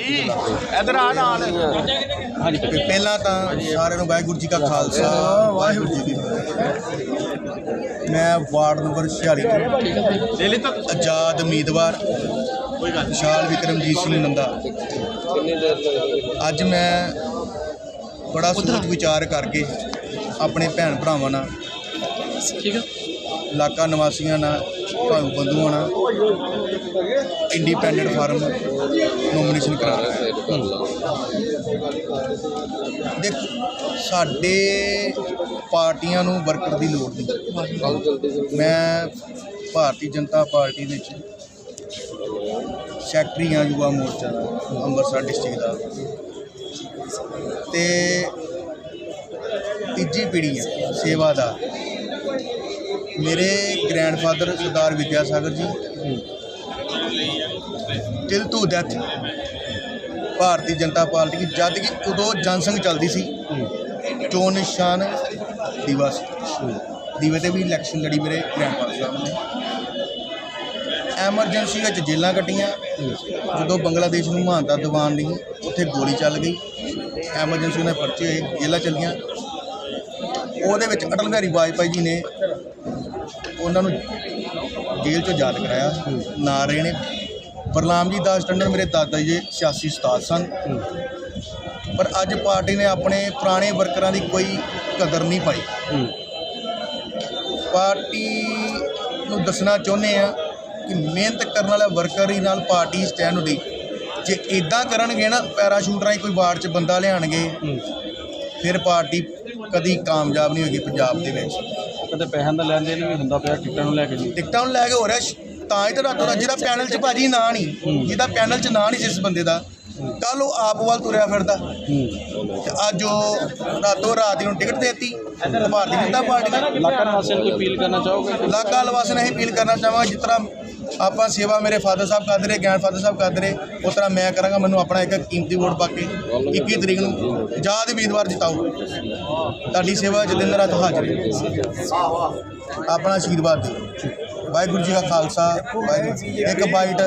ਇਧਰ ਆ ਨਾਲ। ਹਾਂਜੀ। ਪਹਿਲਾਂ ਤਾਂ ਸਾਰਿਆਂ ਨੂੰ ਵਾਹਿਗੁਰੂ ਜੀ ਕਾ ਖਾਲਸਾ ਵਾਹਿਗੁਰੂ ਜੀ ਕੀ ਫਤਿਹ। ਮੈਂ ਵਾਰਡ ਨੰਬਰ 46 ਤੋਂ ਲੈ ਲਈ ਤਾਂ ਆਜ਼ਾਦ ਉਮੀਦਵਾਰ ਵਿਸ਼ਾਲ ਵਿਕਰਮਜੀਤ ਸਿੰਘ ਨੰਦਾ। ਅੱਜ ਮੈਂ ਬੜਾ ਸੋਚ ਵਿਚਾਰ ਕਰਕੇ ਆਪਣੇ ਭੈਣ ਭਰਾਵਾਂ ਨਾਲ ਠੀਕ ਹੈ ਇਲਾਕਾ ਨਿਵਾਸੀਆਂ ਨਾਲ ਭਾਊ ਬੰਧੂਆਂ ਨਾਲ ਇੰਡੀਪੈਂਡੈਂਟ ਫਾਰਮ ਨੋਮੀਨੇਸ਼ਨ ਕਰਾ ਦੇਖੋ, ਸਾਡੇ ਪਾਰਟੀਆਂ ਨੂੰ ਵਰਕਰ ਦੀ ਲੋੜ ਨਹੀਂ। ਮੈਂ ਭਾਰਤੀ ਜਨਤਾ ਪਾਰਟੀ ਵਿੱਚ ਸੈਕਟਰੀ ਹਾਂ, ਯੁਵਾ ਮੋਰਚਾ ਦਾ ਅੰਮ੍ਰਿਤਸਰ ਡਿਸਟ੍ਰਿਕਟ ਦਾ। ਤੇ ਤੀਜੀ ਪੀੜ੍ਹੀ ਹੈ, ਸੇਵਾ ਦਾ। ਮੇਰੇ grandfather Sardar Vidya Sagar ji. Till to death Bharatiya Janata party ਦੀ, ਜਦ ਕਿ ਉਦੋਂ ਜਨਸੰਘ ਚੱਲਦੀ ਸੀ। ਚੋਣ ਨਿਸ਼ਾਨ ਦਿਵਸ ਦੀਵੇ ਤੇ ਵੀ ਇਲੈਕਸ਼ਨ ਲੜੀ ਮੇਰੇ ਗ੍ਰੈਂਡਫਾਦਰ ਸਾਹਿਬ ਨੇ। ਐਮਰਜੈਂਸੀ ਵਿੱਚ ਜੇਲਾਂ ਕੱਟੀਆਂ। ਜਦੋਂ ਬੰਗਲਾਦੇਸ਼ ਨੂੰ ਮਹਾਨਤਾ ਦੀਵਾਨ ਲਈ ਉੱਥੇ ਗੋਲੀ ਚੱਲ ਗਈ। ਐਮਰਜੈਂਸੀ ਉਹਨਾਂ ਪਰਚੇ ਹੋਏ ਜੇਲਾਂ ਚੱਲੀਆਂ। ਉਹਦੇ ਵਿੱਚ ਅਟਲ ਬਿਹਾਰੀ ਵਾਜਪਾਈ ਜੀ ਨੇ ਉਹਨਾਂ ਨੂੰ ਜੇਲ੍ਹ ਚੋਂ ਆਜ਼ਾਦ ਕਰਾਇਆ। ਨਾ ਰਹੇ ਨੇ ਪ੍ਰਲਾਮ ਜੀ ਦਾਸ ਟੰਡਨ ਮੇਰੇ ਦਾਦਾ ਜੀ ਦੇ ਸਿਆਸੀ ਉਸਤਾਦ ਸਨ। ਪਰ ਅੱਜ ਪਾਰਟੀ ਨੇ ਆਪਣੇ ਪੁਰਾਣੇ ਵਰਕਰਾਂ ਦੀ ਕੋਈ ਕਦਰ ਨਹੀਂ ਪਾਈ। ਪਾਰਟੀ ਨੂੰ ਦੱਸਣਾ ਚਾਹੁੰਦੇ ਆ ਕਿ ਮਿਹਨਤ ਕਰਨ ਵਾਲਾ ਵਰਕਰ ਹੀ ਨਾਲ ਪਾਰਟੀ ਸਟੈਂਡ ਹੁੰਦੀ। ਜੇ ਇਦਾਂ ਕਰਨਗੇ ਨਾ ਪੈਰਾਸ਼ੂਟ ਰਾਹੀਂ ਕੋਈ ਵਾਰਡ 'ਚ ਬੰਦਾ ਲਿਆਣਗੇ ਫਿਰ ਪਾਰਟੀ ਕਦੀ ਕਾਮਯਾਬ ਨਹੀਂ ਹੋਏਗੀ ਪੰਜਾਬ ਦੇ ਵਿੱਚ। ਕਦੇ ਪੈਸਿਆਂ ਦਾ ਲੈਣ ਦੇਣ ਵੀ ਹੁੰਦਾ ਪਿਆ ਟਿਕਟਾਂ ਨੂੰ ਲੈ ਕੇ ਜੀ। ਟਿਕਟਾਂ ਨੂੰ ਲੈ ਕੇ ਹੋ ਰਿਹਾ ਸ਼- ਤਾਂ ਹੀ ਤਾਂ ਰਾਤੋਂ ਰਾਤ ਜਿਹਦਾ ਪੈਨਲ 'ਚ ਭਾਜੀ ਨਾਂ ਨਹੀਂ ਜਿਹਦਾ ਪੈਨਲ 'ਚ ਨਾਂ ਨਹੀਂ ਜਿਸ ਬੰਦੇ ਦਾ ਕੱਲ ਉਹ ਆਪ ਵੱਲ ਤੁਰਿਆ ਫਿਰਦਾ। ਤੇ ਅੱਜ ਉਹ ਰਾਤੋਂ ਰਾਤ ਨੂੰ ਟਿਕਟ ਦੇਤੀ ਭਾਰਤੀ ਜਨਤਾ ਪਾਰਟੀ ਨੇ। ਇਲਾਕਾ ਨਿਵਾਸੀਆਂ ਨੂੰ ਕੋਈ ਅਪੀਲ ਕਰਨਾ ਚਾਹੋਗੇ? ਇਲਾਕਾ ਨਿਵਾਸੀ ਨੇ ਅਪੀਲ ਕਰਨਾ ਚਾਹਾਂਗਾ ਜਿਸ ਤਰ੍ਹਾਂ ਆਪਾਂ ਸੇਵਾ ਮੇਰੇ ਫਾਦਰ ਸਾਹਿਬ ਕਰਦੇ ਰਹੇ ਗਿਆਨ ਫਾਦਰ ਸਾਹਿਬ ਕਰਦੇ ਰਹੇ। ਉਸ ਤਰ੍ਹਾਂ ਮੈਂ ਕਰਾਂਗਾ, ਮੈਨੂੰ ਆਪਣਾ ਇੱਕ ਕੀਮਤੀ ਵੋਟ ਪਾ ਕੇ 21 ਤਰੀਕ ਨੂੰ ਆਜ਼ਾਦ ਉਮੀਦਵਾਰ ਜਿਤਾਓ। ਤੁਹਾਡੀ ਸੇਵਾ ਜਤਿੰਦਰ ਰਾਤ ਹਾਜ਼ਰ ਆਪਣਾ ਆਸ਼ੀਰਵਾਦ ਦਿਓ। ਵਾਹਿਗੁਰੂ ਜੀ ਕਾ ਖਾਲਸਾ, ਵਾਹਿਗੁਰੂ ਇੱਕ ਬਾਈਟ